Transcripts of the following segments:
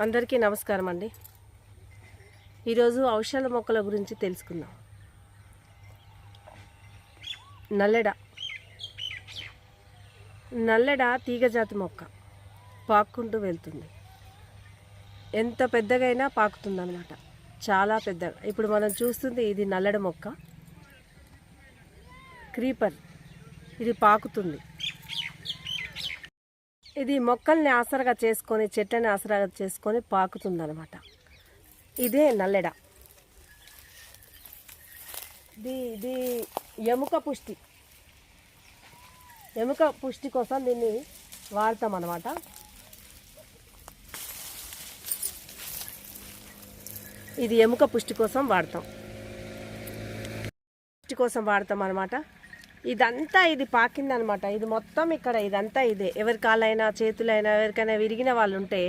అందరికీ నమస్కారం అండి. ఈరోజు ఔషధ మొక్కల గురించి తెలుసుకుందాం. నల్లెడ. నల్లెడ తీగజాతి మొక్క పాక్కుంటూ వెళ్తుంది. ఎంత పెద్దగైనా పాకుతుంది అనమాట చాలా పెద్దగా. ఇప్పుడు మనం చూస్తుంది ఇది నల్లెడ మొక్క. క్రీపర్. ఇది పాకుతుంది. ఇది మొక్కల్ని ఆసరగా చేసుకొని చెట్లని ఆసరగా చేసుకొని పాకుతుందనమాట ఇదే నల్లెడ. ఇది ఇది ఎముక పుష్టి. ఎముక పుష్టి కోసం దీన్ని వాడతాం అనమాట ఇది ఎముక పుష్టి కోసం వాడతాం. పుష్టి కోసం వాడతాం అనమాట ఇదంతా ఇది పాకిందనమాట. ఇది మొత్తం ఇక్కడ ఇదంతా ఇదే. ఎవరి కాళ్ళైనా చేతులైనా ఎవరికైనా విరిగిన వాళ్ళు ఉంటే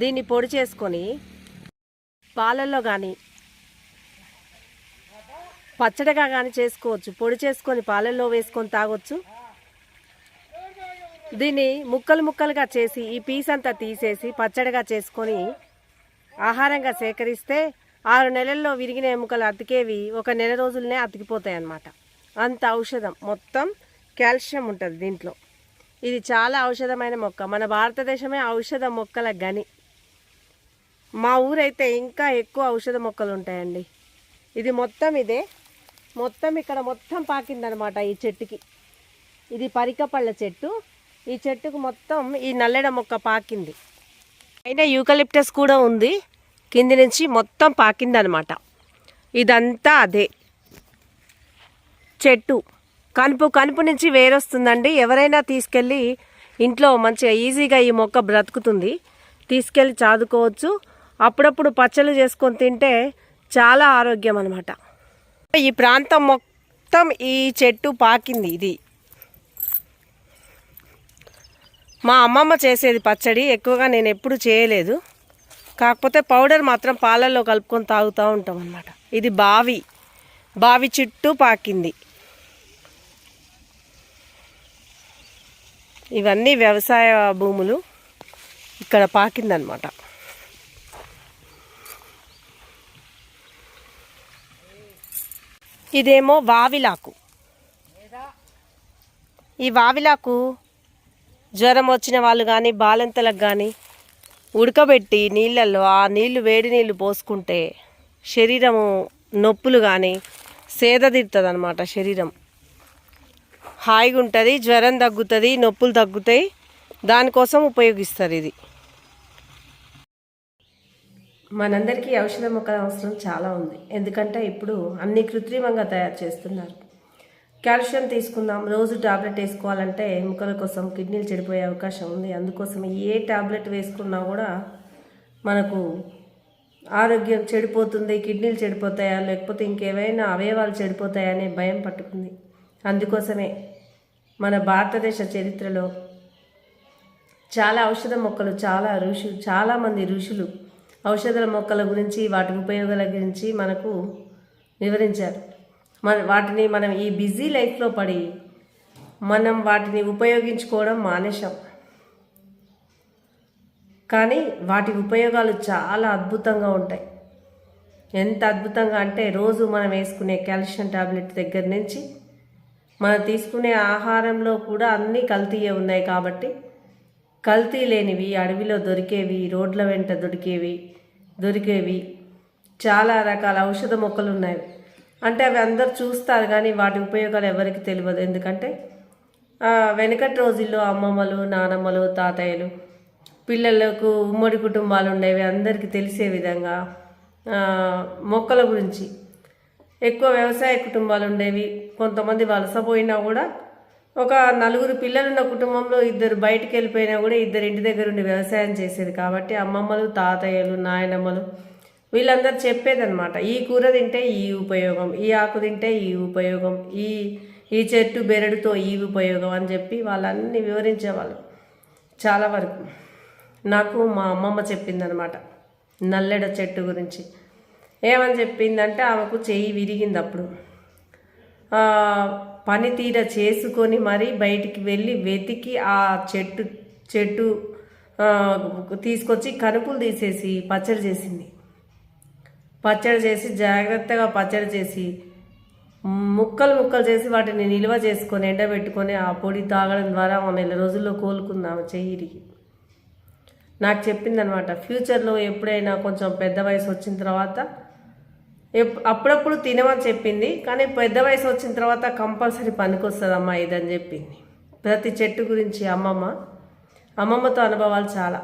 దీన్ని పొడి చేసుకొని పాలల్లో కానీ పచ్చడిగా కానీ చేసుకోవచ్చు. పొడి చేసుకొని పాలల్లో వేసుకొని తాగొచ్చు. దీన్ని ముక్కలు ముక్కలుగా చేసి ఈ పీస్ అంతా తీసేసి పచ్చడిగా చేసుకొని ఆహారంగా సేకరిస్తే ఆరు నెలల్లో విరిగిన ఎముకలు అతికేవి ఒక నెల రోజులనే అతికిపోతాయి అన్నమాట అంత ఔషధం. మొత్తం కాల్షియం ఉంటుంది దీంట్లో. ఇది చాలా ఔషధమైన మొక్క. మన భారతదేశమే ఔషధ మొక్కల గని. మా ఊరైతే ఇంకా ఎక్కువ ఔషధ మొక్కలు ఉంటాయండి. ఇది మొత్తం ఇదే. మొత్తం ఇక్కడ మొత్తం పాకిందనమాట ఈ చెట్టుకి. ఇది పరికపళ్ళ చెట్టు. ఈ చెట్టుకు మొత్తం ఈ నల్లెడ మొక్క పాకింది. అయినా యూకలిప్టస్ కూడా ఉంది. కింది నుంచి మొత్తం పాకిందనమాట. ఇదంతా అదే. చెట్టు. కనుపు కనుపు నుంచి వేరొస్తుందండి. ఎవరైనా తీసుకెళ్ళి ఇంట్లో మంచిగా ఈజీగా ఈ మొక్క బ్రతుకుతుంది. తీసుకెళ్ళి చాదుకోవచ్చు. అప్పుడప్పుడు పచ్చళ్ళు చేసుకొని తింటే చాలా ఆరోగ్యం అనమాట ఈ ప్రాంతం మొత్తం ఈ చెట్టు పాకింది ఇది. మా అమ్మమ్మ చేసేది పచ్చడి. ఎక్కువగా నేను ఎప్పుడు చేయలేదు. కాకపోతే పౌడర్ మాత్రం పాలల్లో కలుపుకొని తాగుతూ ఉంటాం అన్నమాట ఇది బావి. బావి చుట్టూ పాకింది. ఇవన్నీ వ్యవసాయ భూములు ఇక్కడ పాకిందనమాట ఇదేమో వావిలాకు. ఈ వావిలాకు జ్వరం వచ్చిన వాళ్ళు కానీ బాలెంతలకు కానీ ఉడకబెట్టి నీళ్ళల్లో ఆ నీళ్ళు వేడి నీళ్ళు పోసుకుంటే శరీరము నొప్పులు కానీ సేద తీరుతుంది అనమాట శరీరం. హాయిగా ఉంటుంది జ్వరం తగ్గుతుంది నొప్పులు తగ్గుతాయి. దానికోసం ఉపయోగిస్తారు ఇది. మనందరికీ ఔషధ మొక్కల అవసరం చాలా ఉంది. ఎందుకంటే ఇప్పుడు అన్ని కృత్రిమంగా తయారు చేస్తున్నారు. కాల్షియం తీసుకుందాం రోజు టాబ్లెట్ వేసుకోవాలంటే ఎముకల కోసం కిడ్నీలు చెడిపోయే అవకాశం ఉంది. అందుకోసం ఏ టాబ్లెట్ వేసుకున్నా కూడా మనకు ఆరోగ్యం చెడిపోతుంది కిడ్నీలు చెడిపోతాయా లేకపోతే ఇంకేవైనా అవయవాలు చెడిపోతాయా అనే భయం పట్టుకుంది. అందుకోసమే మన భారతదేశ చరిత్రలో చాలా ఔషధ మొక్కలు చాలా ఋషులు చాలామంది ఋషులు ఔషధాల మొక్కల గురించి వాటి ఉపయోగాల గురించి మనకు వివరించారు. మన వాటిని మనం ఈ బిజీ లైఫ్లో పడి మనం వాటిని ఉపయోగించుకోవడం మానేశాం. కానీ వాటి ఉపయోగాలు చాలా అద్భుతంగా ఉంటాయి. ఎంత అద్భుతంగా అంటే రోజు మనం వేసుకునే కాల్షియం టాబ్లెట్ దగ్గర నుంచి మనం తీసుకునే ఆహారంలో కూడా అన్నీ కల్తీయే ఉన్నాయి కాబట్టి కల్తీ లేనివి అడవిలో దొరికేవి రోడ్ల వెంట దొరికేవి దొరికేవి చాలా రకాల ఔషధ మొక్కలు ఉన్నాయి. అంటే అవి అందరు చూస్తారు కానీ వాటి ఉపయోగాలు ఎవరికి తెలియదు. ఎందుకంటే వెనకటి రోజుల్లో అమ్మమ్మలు నానమ్మలు తాతయ్యలు పిల్లలకు ఉమ్మడి కుటుంబాలు ఉండేవి. అందరికీ తెలిసే విధంగా మొక్కల గురించి ఎక్కువ వ్యవసాయ కుటుంబాలు ఉండేవి. కొంతమంది వలసపోయినా కూడా ఒక నలుగురు పిల్లలున్న కుటుంబంలో ఇద్దరు బయటికి వెళ్ళిపోయినా కూడా ఇద్దరు ఇంటి దగ్గర ఉండి వ్యవసాయం చేసేది. కాబట్టి అమ్మమ్మలు తాతయ్యలు నాయనమ్మలు వీళ్ళందరూ చెప్పేదనమాట ఈ కూర తింటే ఈ ఉపయోగం ఈ ఆకు తింటే ఈ ఉపయోగం ఈ ఈ చెట్టు బెరడుతో ఈ ఉపయోగం అని చెప్పి వాళ్ళన్నీ వివరించేవాళ్ళు చాలా వరకు. నాకు మా అమ్మమ్మ చెప్పిందనమాట నల్లెడ చెట్టు గురించి. ఏమని చెప్పిందంటే ఆమెకు చెయ్యి విరిగింది అప్పుడు పనితీర చేసుకొని మరి బయటికి వెళ్ళి వెతికి ఆ చెట్టు చెట్టు తీసుకొచ్చి కనుపులు తీసేసి పచ్చడి చేసింది. పచ్చడి చేసి జాగ్రత్తగా పచ్చడి చేసి ముక్కలు ముక్కలు చేసి వాటిని నిల్వ చేసుకొని ఎండబెట్టుకొని ఆ పొడి తాగడం ద్వారా ఆ నెల రోజుల్లో కోలుకుందాము చెయ్యిరికి నాకు చెప్పిందనమాట ఫ్యూచర్లో ఎప్పుడైనా కొంచెం పెద్ద వయసు వచ్చిన తర్వాత అప్పుడప్పుడు తినమని చెప్పింది కానీ పెద్ద వయసు వచ్చిన తర్వాత కంపల్సరీ పనికొస్తుంది అమ్మా ఇదని చెప్పింది. ప్రతి చెట్టు గురించి అమ్మమ్మ అమ్మమ్మతో అనుభవాలు చాలా.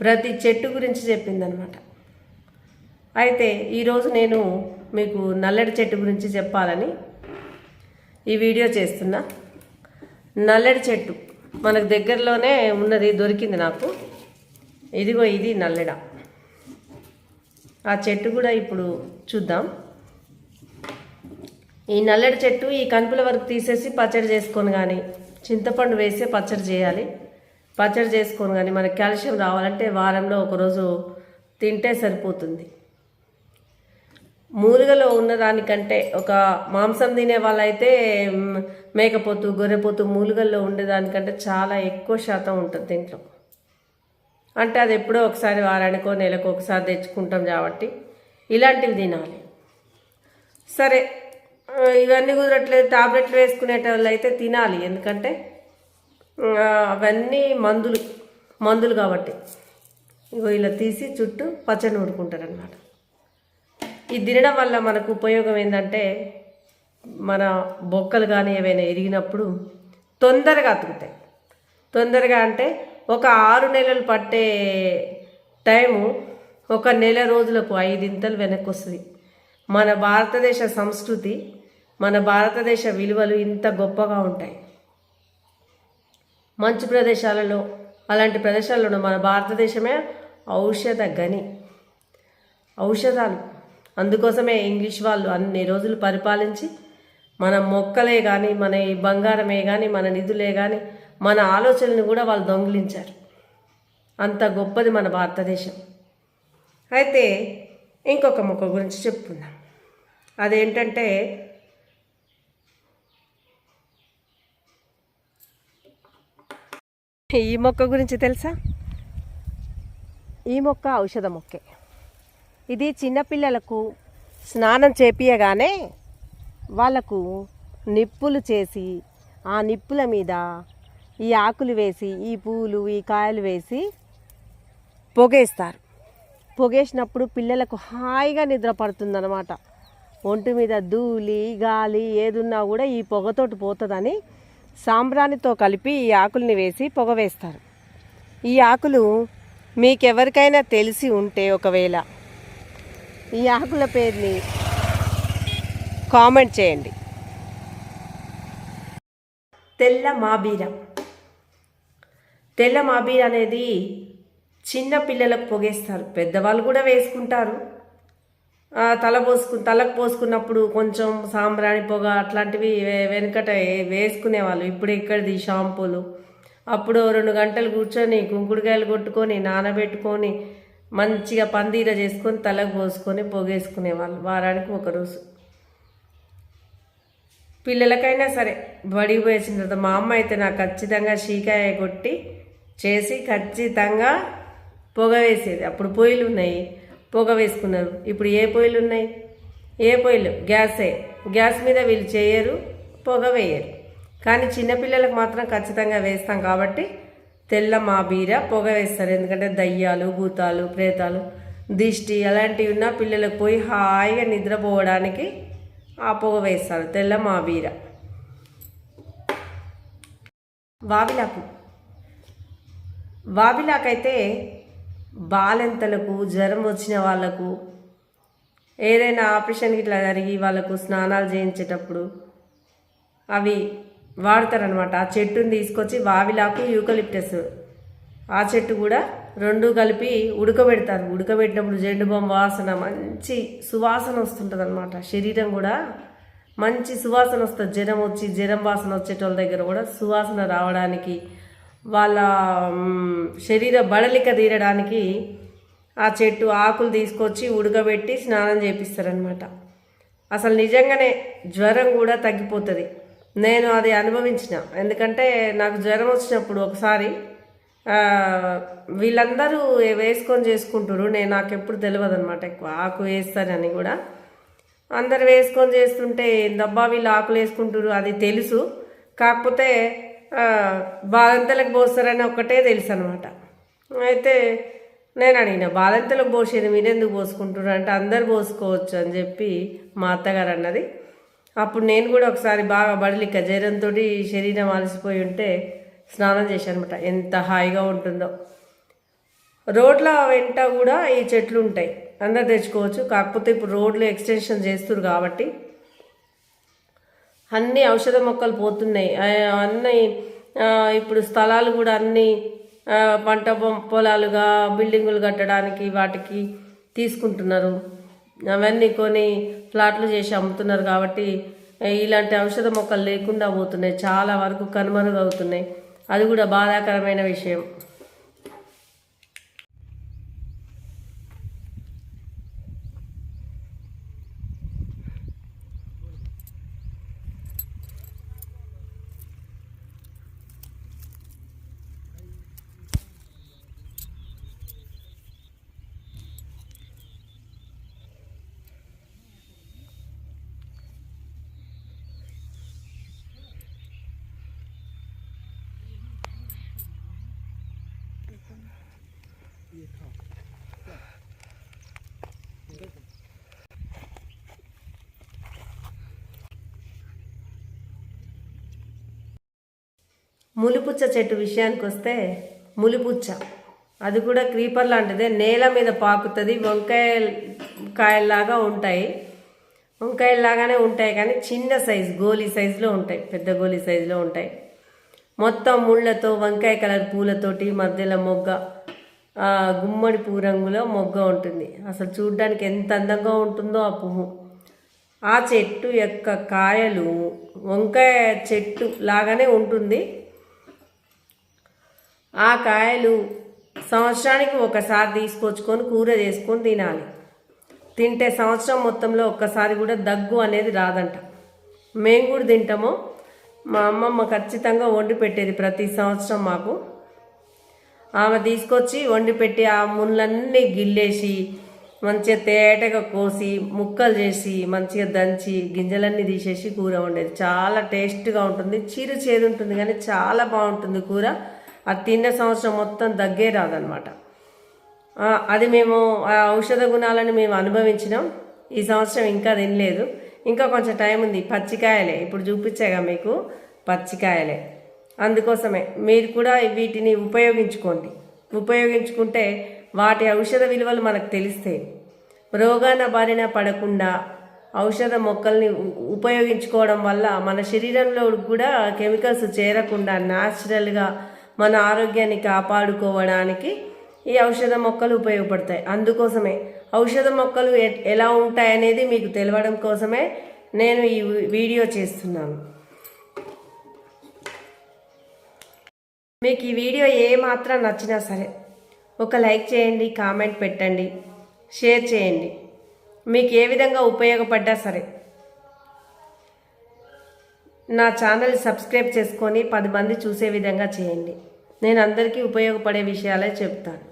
ప్రతి చెట్టు గురించి చెప్పిందనమాట. అయితే ఈరోజు నేను మీకు నల్లడి చెట్టు గురించి చెప్పాలని ఈ వీడియో చేస్తున్నా. నల్లడి చెట్టు మనకు దగ్గరలోనే ఉన్నది దొరికింది నాకు. ఇదిగో ఇది నల్లెడ. ఆ చెట్టు కూడా ఇప్పుడు చూద్దాం. ఈ నల్లడి చెట్టు ఈ కనుపుల వరకు తీసేసి పచ్చడి చేసుకొని కానీ చింతపండు వేసే పచ్చడి చేయాలి. పచ్చడి చేసుకొని కానీ మనకి కాల్షియం రావాలంటే వారంలో ఒకరోజు తింటే సరిపోతుంది. మూలిగలో ఉన్నదానికంటే ఒక మాంసం తినే వాళ్ళైతే మేకపోతు గొర్రెపోతు మూలిగల్లో ఉండేదానికంటే చాలా ఎక్కువ శాతం ఉంటుంది దీంట్లో. అంటే అది ఎప్పుడో ఒకసారి వారానికో నెలకు ఒకసారి తెచ్చుకుంటాం కాబట్టి ఇలాంటివి తినాలి. సరే ఇవన్నీ కుదరట్లేదు. టాబ్లెట్లు వేసుకునేటోళ్ళు అయితే తినాలి. ఎందుకంటే అవన్నీ మందులు మందులు కాబట్టి. ఇగో ఇలా తీసి చుట్టూ పచ్చడి నూరుకుంటారు అనమాట ఇది తినడం వల్ల మనకు ఉపయోగం ఏంటంటే మన బొక్కలు కానీ ఏవైనా ఎరిగినప్పుడు తొందరగా అతుకుతాయి. తొందరగా అంటే ఒక ఆరు నెలలు పట్టే టైము ఒక నెల రోజులకు ఐదింతలు వెనక్కి వస్తుంది మన భారతదేశ సంస్కృతి మన భారతదేశ విలువలు ఇంత గొప్పగా ఉంటాయి. మంచు ప్రదేశాలలో అలాంటి ప్రదేశాలలో మన భారతదేశమే ఔషధ గని. ఔషధాలు. అందుకోసమే ఇంగ్లీష్ వాళ్ళు అన్ని రోజులు పరిపాలించి మన మొక్కలే కానీ మన ఈ బంగారమే కానీ మన నిధులే కానీ మన ఆలోచనలను కూడా వాళ్ళు దొంగిలించారు. అంత గొప్పది మన భారతదేశం. అయితే ఇంకొక మొక్క గురించి చెప్పుకుందాం. అదేంటంటే ఈ మొక్క గురించి తెలుసా? ఈ మొక్క ఔషధ మొక్కే. ఇది చిన్నపిల్లలకు స్నానం చేపియగానే వాళ్ళకు నిప్పులు చేసి ఆ నిప్పుల మీద ఈ ఆకులు వేసి ఈ పూలు ఈ కాయలు వేసి పొగేస్తారు. పొగేసినప్పుడు పిల్లలకు హాయిగా నిద్ర పడుతుందన్నమాట. ఒంటి మీద ధూళి గాలి ఏదున్నా కూడా ఈ పొగతోటి పోతుందని సాంబ్రాణితో కలిపి ఈ ఆకుల్ని వేసి పొగ వేస్తారు. ఈ ఆకులు మీకెవరికైనా తెలిసి ఉంటే ఒకవేళ ఈ ఆకుల పేరుని కామెంట్ చేయండి. తెల్ల మాబీరం. తెల్ల మాబీర్ అనేది చిన్న పిల్లలకు పొగేస్తారు. పెద్దవాళ్ళు కూడా వేసుకుంటారు. తల పోసుకు తలకు పోసుకున్నప్పుడు కొంచెం సాంబ్రాణి పొగ అట్లాంటివి వెనుకట వెనకట వేసుకునేవాళ్ళు. ఇప్పుడు ఎక్కడిది షాంపూలు. అప్పుడు రెండు గంటలు కూర్చొని కుంకుడుకాయలు కొట్టుకొని నానబెట్టుకొని మంచిగా పందీర చేసుకొని తలకు పోసుకొని పొగేసుకునేవాళ్ళు. వారానికి ఒక రోజు. పిల్లలకైనా సరే బడికి పోయేసిన తర్వాత మా అమ్మ అయితే నాకు ఖచ్చితంగా షీకాయ కొట్టి చేసి ఖచ్చితంగా పొగ వేసేది. అప్పుడు పొయ్యిలు ఉన్నాయి. పొగ వేసుకున్నారు. ఇప్పుడు ఏ పొయ్యిలు ఉన్నాయి? ఏ పొయ్యిలు? గ్యాసే. గ్యాస్ మీద వీళ్ళు చేయరు పొగ వేయరు. కానీ చిన్నపిల్లలకు మాత్రం ఖచ్చితంగా వేస్తాం కాబట్టి తెల్ల మా బీర పొగ వేస్తారు. ఎందుకంటే దయ్యాలు భూతాలు ప్రేతాలు దిష్టి అలాంటివి ఉన్నా పిల్లలకు పోయి హాయిగా నిద్రపోవడానికి ఆ పొగ వేస్తారు. తెల్ల మా బీర వావిలాకు. వావిలాకైతే బాలెంతలకు జ్వరం వచ్చిన వాళ్ళకు ఏదైనా ఆపరేషన్ ఇట్లా జరిగి వాళ్ళకు స్నానాలు చేయించేటప్పుడు అవి వాడతారనమాట ఆ చెట్టుని తీసుకొచ్చి వావిలాకు యూకలిప్టస్. ఆ చెట్టు కూడా రెండు కలిపి ఉడకబెడతారు. ఉడకబెట్టినప్పుడు జెండు బొమ్మ వాసన మంచి సువాసన వస్తుంటుంది అనమాట శరీరం కూడా మంచి సువాసన వస్తుంది. జ్వరం వచ్చి జ్వరం వాసన వచ్చేటోళ్ళ దగ్గర కూడా సువాసన రావడానికి వాళ్ళ శరీర బడలిక తీరడానికి ఆ చెట్టు ఆకులు తీసుకొచ్చి ఉడకబెట్టి స్నానం చేపిస్తారనమాట అసలు నిజంగానే జ్వరం కూడా తగ్గిపోతుంది. నేను అది అనుభవించిన. ఎందుకంటే నాకు జ్వరం వచ్చినప్పుడు ఒకసారి వీళ్ళందరూ వేసుకొని చేసుకుంటారు నేను నాకు ఎప్పుడు తెలియదు అనమాట ఎక్కువ ఆకు వేస్తారని కూడా. అందరు వేసుకొని చేస్తుంటే దబ్బా వీళ్ళు ఆకులు వేసుకుంటారు అది తెలుసు. కాకపోతే ఆ, బాలంతలకు పోస్తారని ఒక్కటే తెలుసు అనమాట అయితే నేను అడిగిన బాలంతలకు పోసేది మీరెందుకు పోసుకుంటున్నారు? అంటే అందరు పోసుకోవచ్చు అని చెప్పి మా అత్తగారు అన్నది. అప్పుడు నేను కూడా ఒకసారి బాగా బడలిక జ్వరంతో శరీరం అలసిపోయి ఉంటే స్నానం చేశాను అనమాట ఎంత హాయిగా ఉంటుందో. రోడ్ల వెంట కూడా ఈ చెట్లు ఉంటాయి అందరు తెచ్చుకోవచ్చు. కాకపోతే ఇప్పుడు రోడ్లు ఎక్స్టెన్షన్ చేస్తున్నారు కాబట్టి అన్ని ఔషధ మొక్కలు పోతున్నాయి. అన్నీ అన్ని ఇప్పుడు స్థలాలు కూడా అన్ని పంట పొలాలుగా బిల్డింగులు కట్టడానికి వాటికి తీసుకుంటున్నారు. అవన్నీ కొని ప్లాట్లు చేసి అమ్ముతున్నారు కాబట్టి ఇలాంటి ఔషధ మొక్కలు లేకుండా పోతున్నాయి. చాలా వరకు కనుమరుగవుతున్నాయి. అది కూడా బాధాకరమైన విషయం. ములిపుచ్చ చెట్టు విషయానికి వస్తే ములిపుచ్చ. అది కూడా క్రీపర్ లాంటిదే. నేల మీద పాకుతుంది వంకాయ కాయల్లాగా ఉంటాయి. వంకాయల్లాగానే ఉంటాయి కానీ చిన్న సైజు గోలీ సైజులో ఉంటాయి పెద్ద గోలీ సైజులో ఉంటాయి. మొత్తం ముళ్ళతో వంకాయ కలర్ పూలతోటి మధ్యలో మొగ్గ గుమ్మడి పువ్వు రంగులో మొగ్గ ఉంటుంది. అసలు చూడ్డానికి ఎంత అందంగా ఉంటుందో ఆ పువ్వు. ఆ చెట్టు యొక్క కాయలు వంకాయ చెట్టు లాగానే ఉంటుంది. ఆ కాయలు సంవత్సరానికి ఒకసారి తీసుకొచ్చుకొని కూర చేసుకొని తినాలి. తింటే సంవత్సరం మొత్తంలో ఒక్కసారి కూడా దగ్గు అనేది రాదంట. మేము కూడా తింటాము. మా అమ్మమ్మ ఖచ్చితంగా వండి పెట్టేది ప్రతి సంవత్సరం మాకు. ఆమె తీసుకొచ్చి వండి పెట్టి ఆ ముళ్ళన్నీ గిల్లేసి మంచిగా తేటగా కోసి ముక్కలు చేసి మంచిగా దంచి గింజలన్నీ తీసేసి కూర వండేది. చాలా టేస్ట్గా ఉంటుంది. చీరు చేదు ఉంటుంది కానీ చాలా బాగుంటుంది కూర. అది తిన్న సంవత్సరం మొత్తం దగ్గే రాదనమాట అది మేము ఆ ఔషధ గుణాలను మేము అనుభవించినాం. ఈ సంవత్సరం ఇంకా తినలేదు. ఇంకా కొంచెం టైం ఉంది. పచ్చికాయలే. ఇప్పుడు చూపించాగా మీకు పచ్చికాయలే. అందుకోసమే మీరు కూడా వీటిని ఉపయోగించుకోండి. ఉపయోగించుకుంటే వాటి ఔషధ విలువలు మనకు తెలిస్తాయి రోగాన బారిన పడకుండా ఔషధ మొక్కల్ని ఉపయోగించుకోవడం వల్ల మన శరీరంలో కూడా కెమికల్స్ చేరకుండా న్యాచురల్గా మన ఆరోగ్యాన్ని కాపాడుకోవడానికి ఈ ఔషధ మొక్కలు ఉపయోగపడతాయి. అందుకోసమే ఔషధ మొక్కలు ఎ- ఎలా ఉంటాయనేది మీకు తెలవడం కోసమే నేను ఈ వీడియో చేస్తున్నాను. మీకు ఈ వీడియో ఏ మాత్రం నచ్చినా సరే ఒక లైక్ చేయండి కామెంట్ పెట్టండి షేర్ చేయండి. మీకు ఏ విధంగా ఉపయోగపడ్డా సరే నా ఛానల్ సబ్స్క్రైబ్ చేసుకొని పది మంది చూసే విధంగా చేయండి. నేను అందరికీ ఉపయోగపడే విషయాలే చెప్తాను.